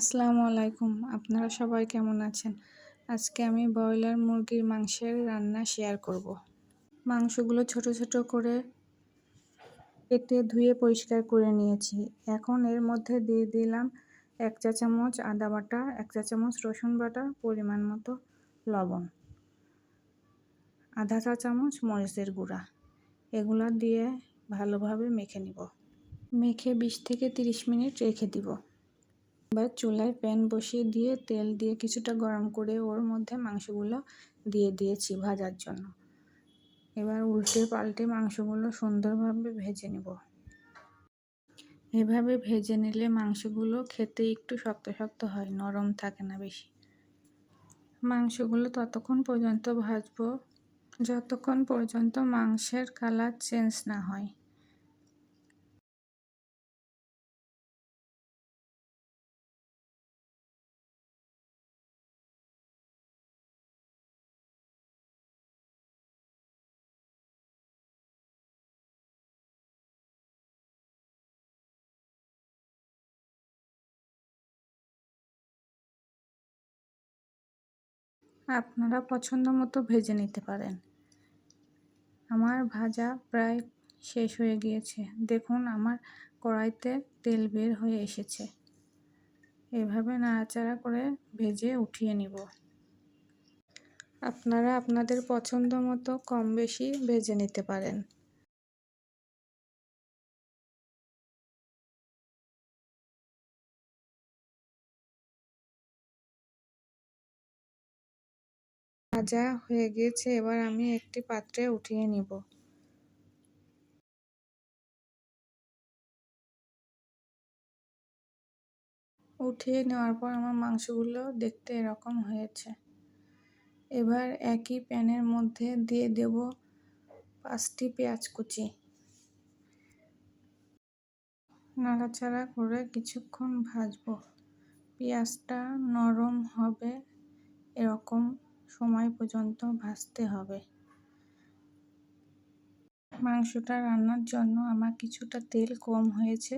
আসসালামু আলাইকুম। আপনারা সবাই কেমন আছেন? আজকে আমি ব্রয়লার মুরগির মাংসের রান্না শেয়ার করব। মাংসগুলো ছোট ছোট করে কেটে ধুয়ে পরিষ্কার করে নিয়েছি। এখন এর মধ্যে দিয়ে দিলাম এক চা চামচ আদা বাটা, এক চা চামচ রসুন বাটা, পরিমাণ মতো লবণ, আধা চা চামচ মরিচের গুঁড়া। এগুলো দিয়ে ভালোভাবে মেখে নিব। মেখে বিশ থেকে তিরিশ মিনিট রেখে দিব। এবার চুলায় প্যান বসিয়ে দিয়ে তেল দিয়ে কিছুটা গরম করে ওর মধ্যে মাংসগুলো দিয়ে দিয়েছি ভাজার জন্য। এবার উল্টে পাল্টে মাংসগুলো সুন্দরভাবে ভেজে নেব। এভাবে ভেজে নিলে মাংসগুলো খেতে একটু শক্ত শক্ত হয়, নরম থাকে না বেশি। মাংসগুলো ততক্ষণ পর্যন্ত ভাজবো। যতক্ষণ পর্যন্ত মাংসের কালার চেঞ্জ না হয়। আপনারা পছন্দ মতো ভেজে নিতে পারেন। আমার ভাজা প্রায় শেষ হয়ে গিয়েছে। দেখুন, আমার কড়াইতে তেল বের হয়ে এসেছে। এভাবে নাড়াচাড়া করে ভেজে উঠিয়ে নিব। আপনারা আপনাদের পছন্দ মতো কম বেশি ভেজে নিতে পারেন। ভাজা হয়ে গিয়েছে, এবার আমি একটি পাত্রে উঠিয়ে নিব। উঠিয়ে নেওয়ার পর আমার মাংসগুলো দেখতে এরকম হয়েছে। এবার একই প্যানের মধ্যে দিয়ে দেব পাঁচটি পেঁয়াজ কুচি। নাড়াচাড়া করে কিছুক্ষণ ভাজবো। পেঁয়াজটা নরম হবে এরকম সময় পর্যন্ত ভাজতে হবে। মাংসটা রান্নার জন্য আমার কিছুটা তেল কম হয়েছে,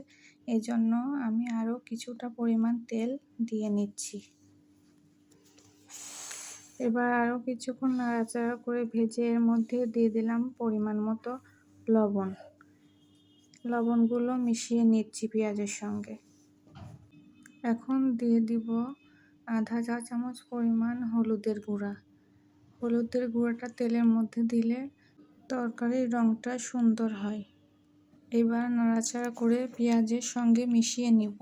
এজন্য আমি আরও কিছুটা পরিমাণ তেল দিয়ে নিচ্ছি। এবার আরও কিছুক্ষণ নাড়াচাড়া করে ভেজে এর মধ্যে দিয়ে দিলাম পরিমাণ মতো লবণ। লবণগুলো মিশিয়ে নিচ্ছি পেঁয়াজের সঙ্গে। এখন দিয়ে দিব আধা চা চামচ পরিমাণ হলুদের গুঁড়া। হলুদের গুঁড়াটা তেলের মধ্যে দিলে তরকারির রঙটা সুন্দর হয়। এবার নাড়াচাড়া করে পেঁয়াজের সঙ্গে মিশিয়ে নিব।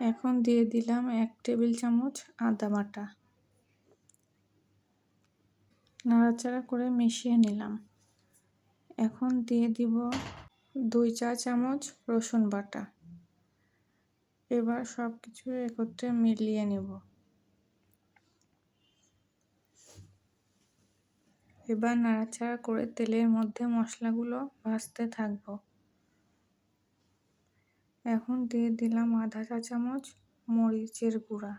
এখন দিয়ে দিলাম এক টেবিল চামচ আদা বাটা। নাড়াচাড়া করে মিশিয়ে নিলাম। এখন দিয়ে দিব দুই চা চামচ রসুন বাটা। এবার সব কিছু একত্রে মিলিয়ে নেব। এবার নাড়াচাড়া করে তেলের মধ্যে মশলাগুলো ভাজতে থাকব। এখন দিয়ে দিলাম আধা চা চামচ মরিচের গুঁড়া।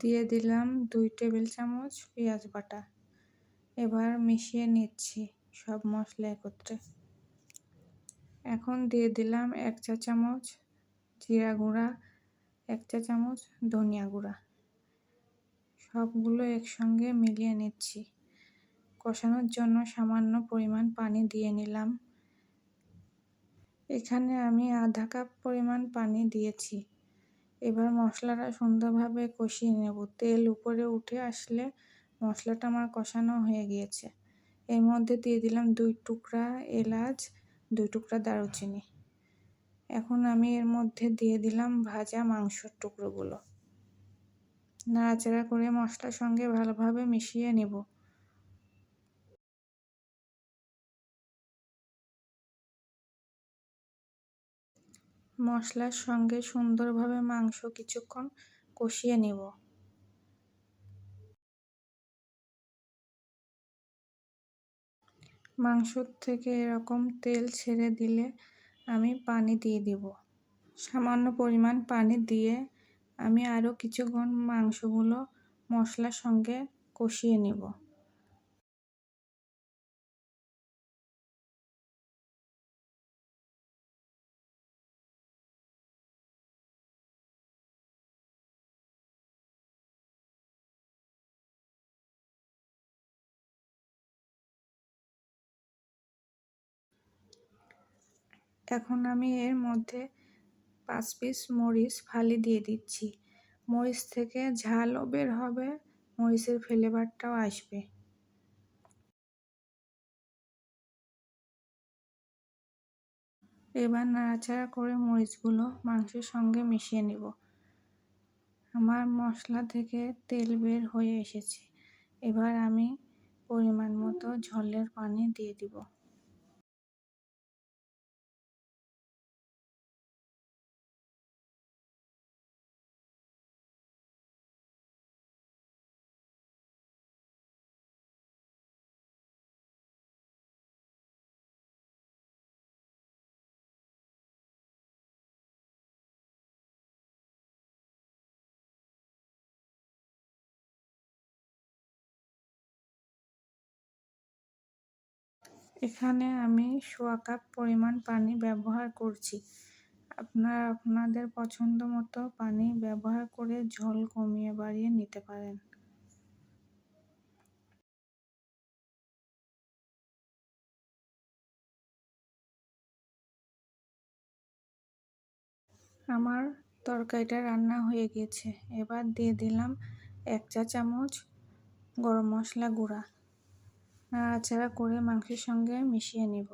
দিয়ে দিলাম দুই টেবিল চামচ পেঁয়াজ বাটা। এবার মিশিয়ে নিচ্ছি সব মশলা একত্রে। এখন দিয়ে দিলাম এক চা চামচ জিরা গুঁড়া, এক চা চামচ ধনিয়া গুঁড়া। সবগুলো একসঙ্গে মিলিয়ে নিচ্ছি। কষানোর জন্য সামান্য পরিমাণ পানি দিয়ে নিলাম। এখানে আমি আধা কাপ পরিমাণ পানি দিয়েছি। এবার মশলাটা সুন্দরভাবে কষিয়ে নেব। তেল উপরে উঠে আসলে মশলাটা আমার কষানো হয়ে গিয়েছে। এর মধ্যে দিয়ে দিলাম দুই টুকরা এলাচ, দুই টুকরা দারুচিনি। এখন আমি এর মধ্যে দিয়ে দিলাম ভাজা মাংসর টুকরোগুলো। নাড়াচাড়া করে মশলার সঙ্গে ভালোভাবে মিশিয়ে নেব। মশলার সঙ্গে সুন্দরভাবে মাংস কিছুক্ষণ কষিয়ে নেব। মাংস থেকে এরকম তেল ছেড়ে দিলে আমি পানি দিয়ে দিব। সামান্য পরিমাণ পানি দিয়ে আমি আরও কিছুক্ষণ মাংসগুলো মশলার সঙ্গে কষিয়ে নেব। এখন আমি এর মধ্যে পাঁচ পিস মরিচ ফালি দিয়ে দিচ্ছি। মরিচ থেকে ঝালও বের হবে, মরিচের ফ্লেভারটাও আসবে। এবার নাড়াচাড়া করে মরিচগুলো মাংসের সঙ্গে মিশিয়ে নেব। আমার মশলা থেকে তেল বের হয়ে এসেছে। এবার আমি পরিমাণ মতো ঝোলের পানি দিয়ে দিব। এখানে আমি সোয়া কাপ পরিমাণ পানি ব্যবহার করছি। আপনারা আপনাদের পছন্দ মতো পানি ব্যবহার করে ঝোল কমিয়ে বাড়িয়ে নিতে পারেন। আমার তরকারিটা রান্না হয়ে গেছে। এবার দিয়ে দিলাম এক চা চামচ গরম মশলা গুঁড়া। নাড়াচাড়া করে মাংসের সঙ্গে মিশিয়ে নিব।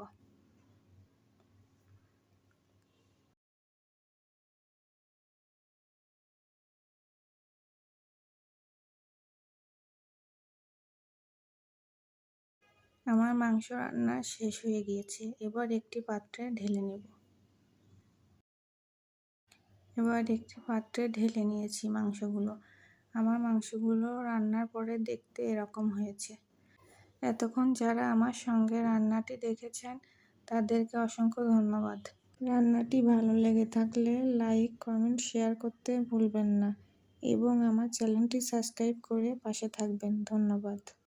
আমার মাংস রান্না শেষ হয়ে গিয়েছে, এবার একটি পাত্রে ঢেলে নেব। এবার একটি পাত্রে ঢেলে নিয়েছি মাংসগুলো। আমার মাংসগুলো রান্নার পরে দেখতে এরকম হয়েছে। এতক্ষণ যারা আমার সঙ্গে রান্নাটি দেখেছেন, তাদেরকে অসংখ্য ধন্যবাদ। রান্নাটি ভালো লেগে থাকলে লাইক, কমেন্ট, শেয়ার করতে ভুলবেন না এবং আমার চ্যানেলটি সাবস্ক্রাইব করে পাশে থাকবেন। ধন্যবাদ।